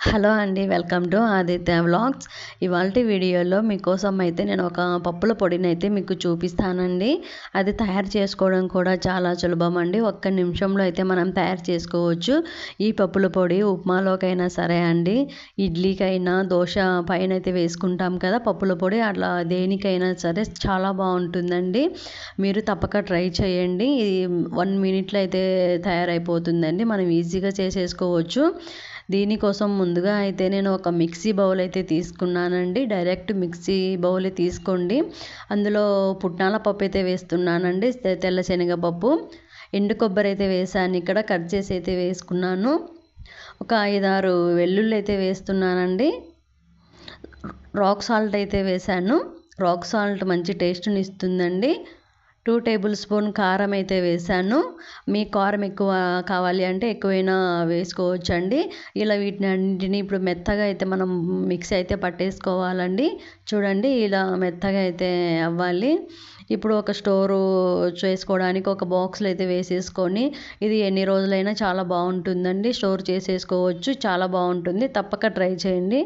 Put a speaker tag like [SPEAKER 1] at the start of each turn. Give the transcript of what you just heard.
[SPEAKER 1] Hello అండి welcome to Aditya vlogs. ఇవాళ వీడియోలో మీకోసం అయితే నేను ఒక పప్పుల పొడిని అయితే మీకు చూపిస్తానండి. అది తయారు చేసుకోవడం కూడా చాలా సులభం అండి. ఒక్క నిమిషంలో అయితే మనం తయారు చేసుకోవచ్చు. ఈ పప్పుల పొడి ఉప్మాలోకైనా సరే అండి ఇడ్లీకైనా దోశ పైన అయితే వేసుకుంటాం కదా పప్పుల పొడి. అట్లా దేనికైనా సరే చాలా బాగుంటుందండి. మీరు తప్పక ట్రై చేయండి. ఇది వన్ మినిట్లో అయితే తయారైపోతుందండి. మనం ఈజీగా చేసేసుకోవచ్చు. దీనికోసం ముందుగా అయితే నేను ఒక మిక్సీ బౌల్ అయితే తీసుకున్నానండి. డైరెక్ట్ మిక్సీ బౌల్ తీసుకోండి. అందులో పుట్నాల పప్పు అయితే వేస్తున్నానండి. తెల్ల శనగపప్పు ఎండు కొబ్బరి అయితే వేసాను. ఇక్కడ కట్ చేసి అయితే వేసుకున్నాను. ఒక ఐదారు వెల్లుల్లి అయితే వేస్తున్నానండి. రాక్ సాల్ట్ అయితే వేసాను. రాక్ సాల్ట్ మంచి టేస్ట్ని ఇస్తుందండి టూ టేబుల్ స్పూన్ కారం అయితే వేసాను మీ కారం ఎక్కువ కావాలి అంటే ఎక్కువైనా వేసుకోవచ్చండి. ఇలా వీటిని అన్నింటినీ ఇప్పుడు మెత్తగా అయితే మనం మిక్సీ అయితే పట్టేసుకోవాలండి. చూడండి ఇలా మెత్తగా అయితే అవ్వాలి. ఇప్పుడు ఒక స్టోరు చేసుకోవడానికి ఒక బాక్స్లో అయితే వేసేసుకొని ఇది ఎన్ని రోజులైనా చాలా బాగుంటుందండి. స్టోర్ చేసేసుకోవచ్చు చాలా బాగుంటుంది. తప్పక ట్రై చేయండి.